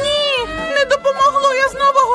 Ні,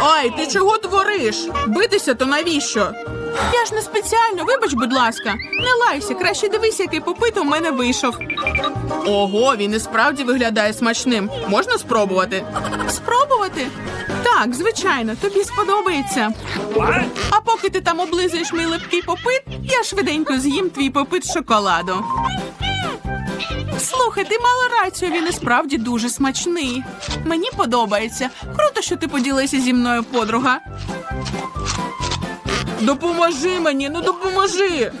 Ай, ти чого твориш? Битися то навіщо? Я ж не спеціально, вибач, будь ласка. Не лайся, краще дивись, який попит у мене вийшов. Ого, він і справді виглядає смачним. Можна спробувати? Спробувати? Так, звичайно, тобі сподобається. А поки ти там облизуєш мій липкий попит, я швиденько з'їм твій попит з шоколаду. Слухай, ти мала рацію, він і справді дуже смачний. Мені подобається. Круто, що ти поділися зі мною, подруга. Допоможи мені, ну допоможи.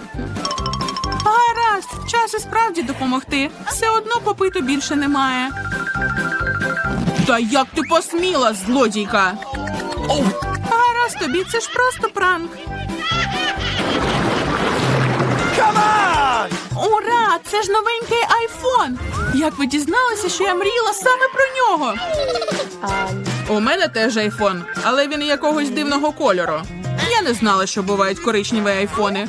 Гаразд, час і справді допомогти. Все одно попиту більше немає. Та як ти посміла, злодійка? Гаразд тобі, це ж просто пранк. Ура! Це ж новенький айфон! Як ви дізналися, що я мріяла саме про нього? У мене теж айфон, але він якогось дивного кольору. Я не знала, що бувають коричневі айфони.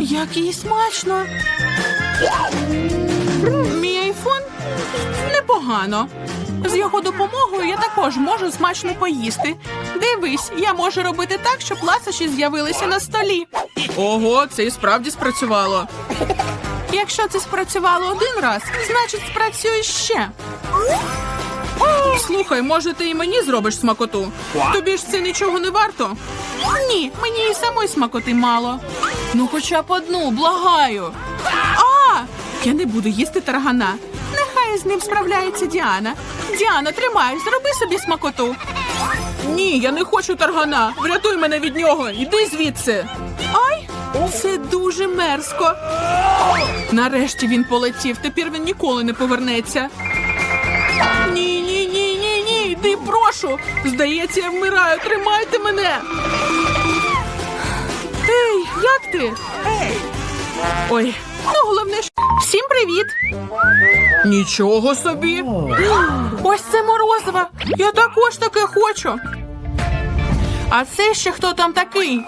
Який смачно. Мій айфон непогано. З його допомогою я також можу смачно поїсти. Дивись, я можу робити так, щоб ласощі з'явилися на столі. Ого, це і справді спрацювало. Якщо це спрацювало один раз, значить спрацює ще. Слухай, може, ти і мені зробиш смакоту? Тобі ж це нічого не варто? Ні, мені і самої смакоти мало. Ну, хоча б одну, благаю. А! Я не буду їсти таргана. Нехай з ним справляється Діана. Діана, тримай, зроби собі смакоту. Ні, я не хочу таргана. Врятуй мене від нього. Іди звідси. Ай, це дуже мерзко. Нарешті він полетів. Тепер він ніколи не повернеться. Ні, ні, ні, ні, ні. Йди, прошу. Здається, я вмираю. Тримайте мене. Як ти? Ой, ну головне, що... Всім привіт. Нічого собі. Ось це морозиво. Я також таке хочу. А це ще хто там такий?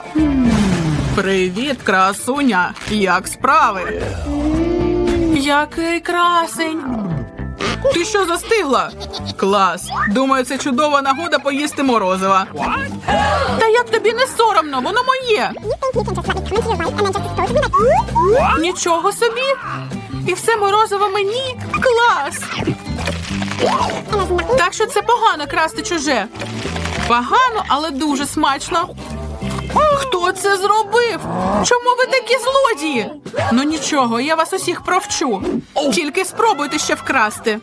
Привіт, красуня. Як справи? Який красень. Ти що застигла? Клас. Думаю, це чудова нагода поїсти морозива. Та як тобі не соромно, воно моє. Нічого собі. І все морозиво мені. Клас. Так що це погано красти чуже. Погано, але дуже смачно. Хто це зробив? Чому ви такі злодії? Ну нічого, я вас усіх провчу. Тільки спробуйте ще вкрасти.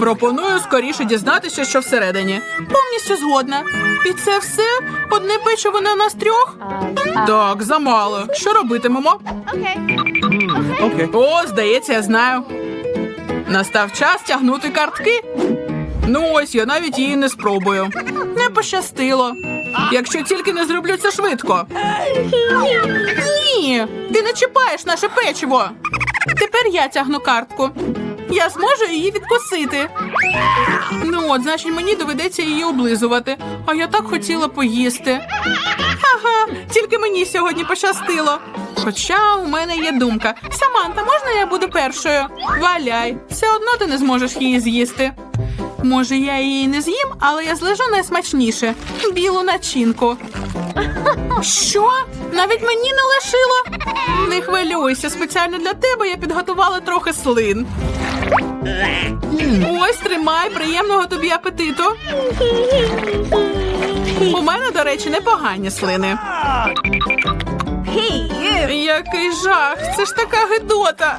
Пропоную скоріше дізнатися, що всередині. Повністю згодна. І це все? Одне печиво на нас трьох? Так, замало. Що робитимемо? О, здається, я знаю. Настав час тягнути картки. Ну ось я навіть її не спробую. Не пощастило. Якщо тільки не зроблю це швидко. Ні, ти не чіпаєш наше печиво. Тепер я тягну картку. Я зможу її відкусити. Ну от, значить, мені доведеться її облизувати. А я так хотіла поїсти. Ага, тільки мені сьогодні пощастило. Хоча у мене є думка. Саманта, можна я буду першою? Валяй, все одно ти не зможеш її з'їсти. Може, я її не з'їм, але я злежу найсмачніше білу начинку. Що? Навіть мені не лишила? Не хвилюйся, спеціально для тебе я підготувала трохи слин. Ось тримай, приємного тобі апетиту. У мене, до речі, непогані слини. Який жах! Це ж така гидота.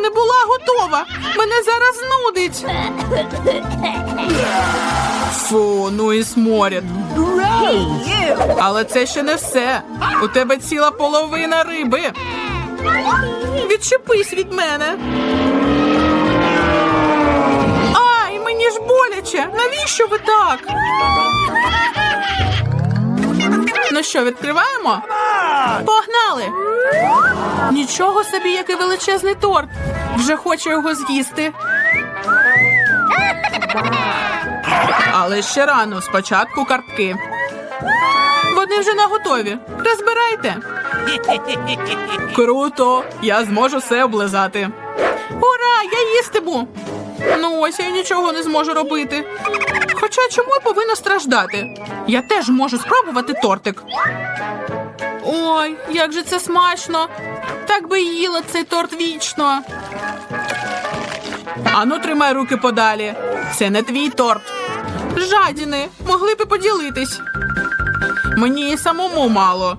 Не була готова. Мене зараз нудить. Фу, ну і сморід. Але це ще не все. У тебе ціла половина риби. Відчепись від мене. Ай, мені ж боляче. Навіщо ви так? Ну що, відкриваємо? Погнали! Нічого собі, який величезний торт. Вже хочу його з'їсти. Але ще рано, спочатку картки. Вони вже наготові. Розбирайте. Круто! Я зможу все облизати. Ура! Я їстиму! Ну ось я нічого не зможу робити. Хоча чому я повинна страждати? Я теж можу спробувати тортик. Ой, як же це смачно! Так би їла цей торт вічно. Ану, тримай руки подалі. Це не твій торт. Жадіни, могли б і поділитись. Мені і самому мало.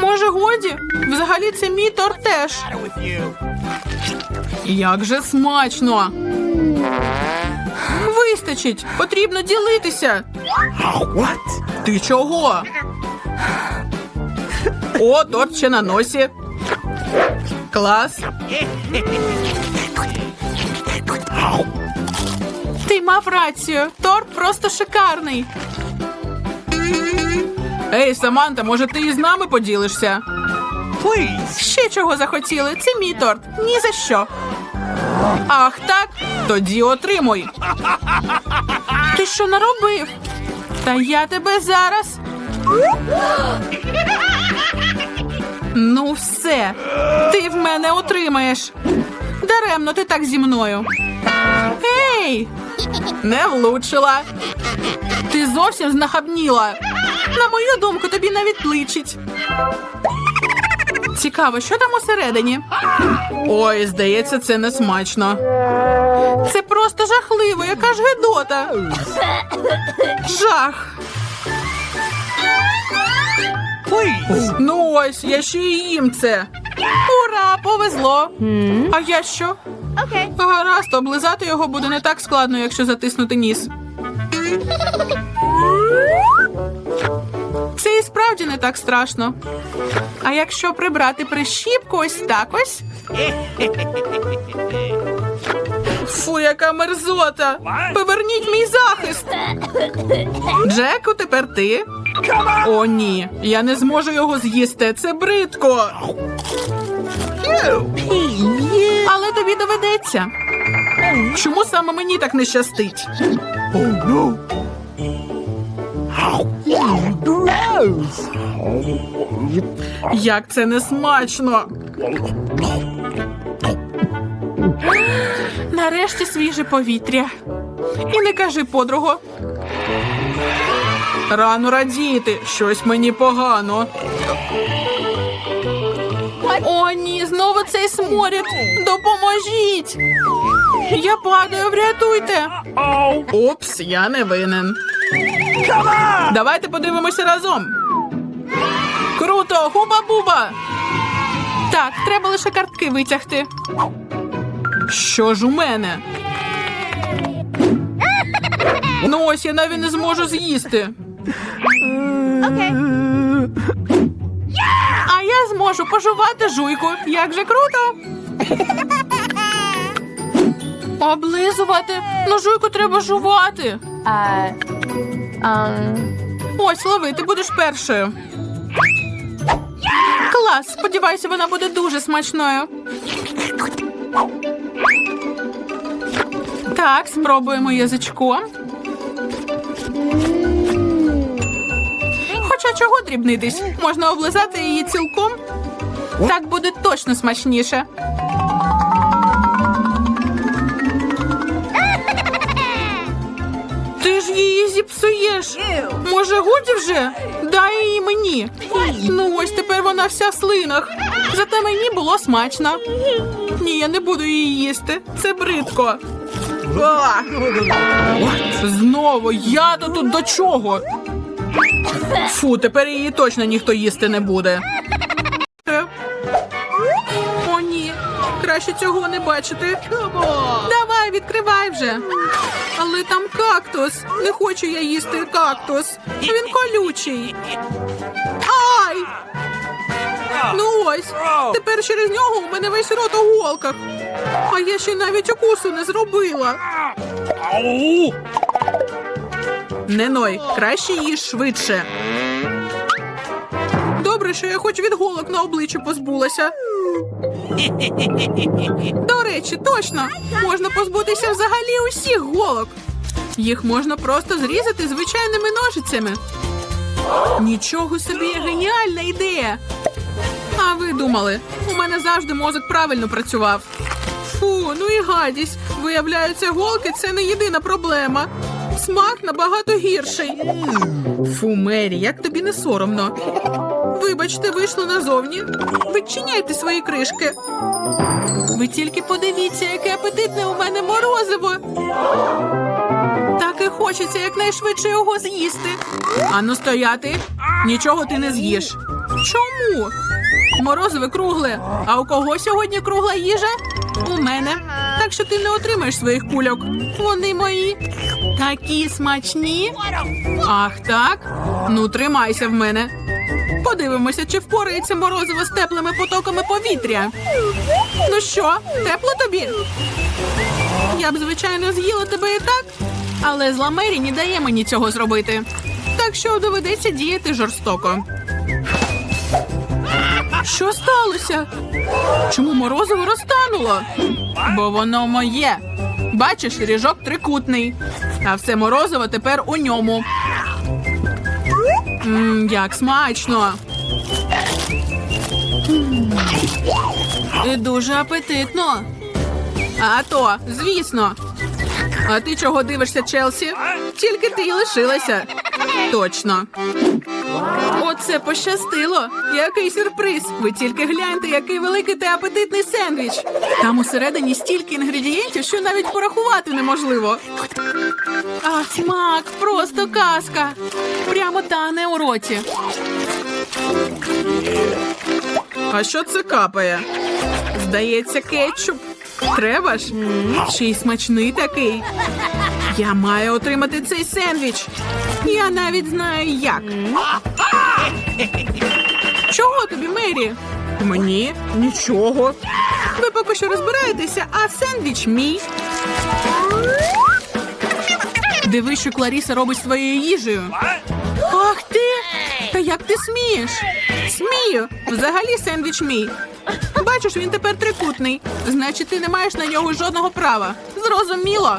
Може, годі? Взагалі це мій торт теж. Як же смачно. Вистачить, потрібно ділитися. What? Ти чого? О, торт ще на носі. Клас. Ти мав рацію. Торт просто шикарний. Ей, Саманта, може ти із нами поділишся? Please. Ще чого захотіли? Це мій торт. Ні за що. Ах, так? Тоді отримуй. Ти що наробив? Та я тебе зараз. Ну, все. Ти в мене отримаєш. Даремно ти так зі мною. Ей! Не влучила. Ти зовсім знахабніла. На мою думку, тобі навіть личить. Цікаво, що там усередині? Ой, здається, це не смачно. Це просто жахливо, яка ж гидота. Жах. Please. Ну ось, я ще й їм це. Ура, повезло. А я що? Гаразд, облизати його буде не так складно, якщо затиснути ніс. Це і справді не так страшно. А якщо прибрати прищіпку ось так ось. Фу, яка мерзота! Поверніть мій захист. Джеку, тепер ти. О, ні, я не зможу його з'їсти. Це бридко. Але тобі доведеться. Чому саме мені так не щастить? Як це не смачно. Нарешті свіже повітря. І не кажи, подруго. Рано радіти, щось мені погано. О, ні, знову цей сморід. Допоможіть. Я падаю, врятуйте. Упс, я не винен. Давайте подивимося разом. Круто, хуба-буба. Так, треба лише картки витягти. Що ж у мене? Ну ось я навіть не зможу з'їсти. Okay. А я зможу пожувати жуйку. Як же круто. Облизувати. Ну жуйку треба жувати. Ось, лови, ти будеш першою. Клас, сподіваюся, вона буде дуже смачною. Так, спробуємо язичком. Хоча чого дрібнитись? Можна облизати її цілком. Так буде точно смачніше. Ти ж її зіпсуєш. Може, годі вже? Дай її мені. Ну ось тепер вона вся в слинах. Зате мені було смачно. Ні, я не буду її їсти. Це бридко. Знову я то тут до чого? Фу, тепер її точно ніхто їсти не буде. Е. О, ні. Краще цього не бачити. Давай, відкривай вже. Але там кактус. Не хочу я їсти кактус. Він колючий. Ай! Ну ось. Тепер через нього у мене весь рот у голках. А я ще навіть укусу не зробила. Не ной, краще їж швидше. Добре, що я хоч від голок на обличчі позбулася. До речі, точно можна позбутися взагалі усіх голок. Їх можна просто зрізати звичайними ножицями. Нічого собі геніальна ідея. А ви думали, у мене завжди мозок правильно працював. Фу, ну і гадість. Виявляється, голки це не єдина проблема. Смак набагато гірший. Фу, Мері, як тобі не соромно. Вибачте, вийшло назовні. Відчиняйте свої кришки. Ви тільки подивіться, яке апетитне у мене морозиво. Так і хочеться якнайшвидше його з'їсти. Ану стояти. Нічого ти не з'їш. Чому? Морозиве кругле. А у кого сьогодні кругла їжа? У мене. Так що ти не отримаєш своїх кульок. Вони мої. Такі смачні. Ах, так? Ну, тримайся в мене. Подивимося, чи впорається морозиво з теплими потоками повітря. Ну що, тепло тобі? Я б, звичайно, з'їла тебе і так, але зла Мері не дає мені цього зробити. Так що доведеться діяти жорстоко. Що сталося? Чому морозиво розтануло? Бо воно моє. Бачиш, ріжок трикутний, а все морозиво тепер у ньому. Мм, як смачно. І дуже апетитно. А то, звісно. А ти чого дивишся, Челсі? Тільки ти й лишилася. Точно. Оце пощастило. Який сюрприз. Ви тільки гляньте, який великий та апетитний сендвіч. Там усередині стільки інгредієнтів, що навіть порахувати неможливо. А смак, просто казка. Прямо тане у роті. А що це капає? Здається, кетчуп. Треба ж? Ще й смачний такий. Я маю отримати цей сендвіч. Я навіть знаю як. Чого тобі, Мері? Мені нічого. Ви поки що розбираєтеся, а сендвіч мій. Диви, що Кларіса робить своєю їжею. Ах ти! Та як ти смієш? Смію. Взагалі сендвіч мій. Бачиш, він тепер трикутний. Значить, ти не маєш на нього жодного права. Зрозуміло.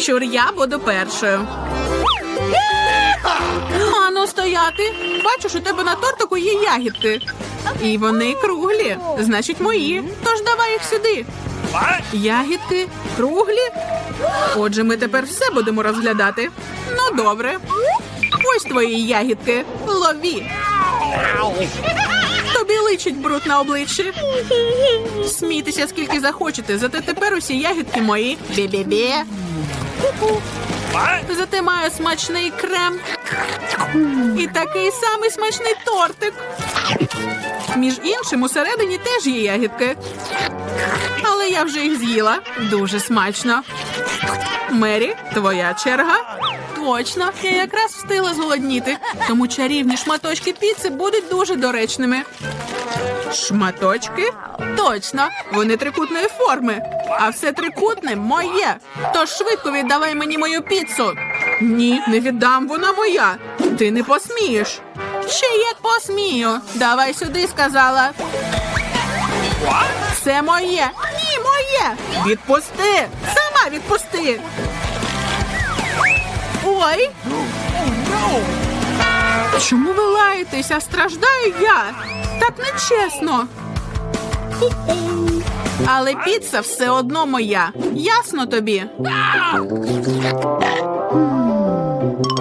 Щур, я буду першою. Ану, стояти. Бачиш, у тебе на тортику є ягідки. І вони круглі, значить мої. Тож давай їх сюди. Ягідки круглі. Отже, ми тепер все будемо розглядати. Ну, добре. Ось твої ягідки. Лові. Личить бруд на обличчі. Смійтеся скільки захочете, зате тепер усі ягідки мої. Бі-бі-бі. Зате маю смачний крем. І такий самий смачний тортик. Між іншим, усередині теж є ягідки. Але я вже їх з'їла. Дуже смачно. Мері, твоя черга. Точно, я якраз встигла зголодніти, тому чарівні шматочки піци будуть дуже доречними. Шматочки? Точно, вони трикутної форми. А все трикутне моє. Тож швидко віддавай мені мою піцу. Ні, не віддам, вона моя. Ти не посмієш. Ще як посмію. Давай сюди, сказала. Це моє. Ні, моє. Відпусти. Сама відпусти. Ой. Чому ви лаєтеся? Страждаю я. Так нечесно. Але піца все одно моя. Ясно тобі?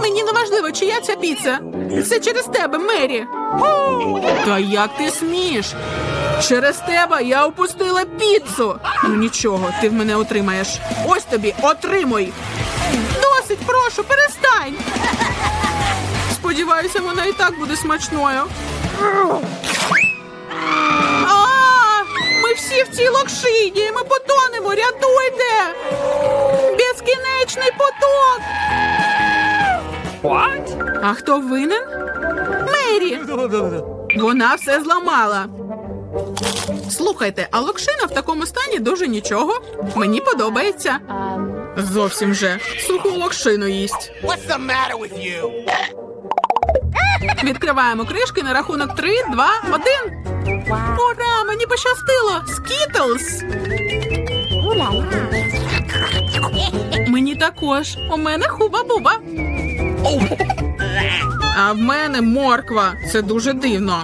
Мені не важливо, чия ця піца. Це через тебе, Мері. Та як ти смієш? Через тебе я опустила піцу. Ну нічого, ти в мене отримаєш. Ось тобі, отримуй. Досить, прошу, перестань. Сподіваюся, вона і так буде смачною. Всі в цій локшині. Ми потонемо, рятуйте! Безкінечний поток! What? А хто винен? Мері! Вона все зламала. Слухайте, а локшина в такому стані дуже нічого. Мені подобається. Зовсім же. Суху локшину їсть. What's the matter with you? Відкриваємо кришки на рахунок 3, 2, 1. Ура! Мені пощастило! Скітлз! Мені також. У мене хуба-буба. А в мене морква. Це дуже дивно.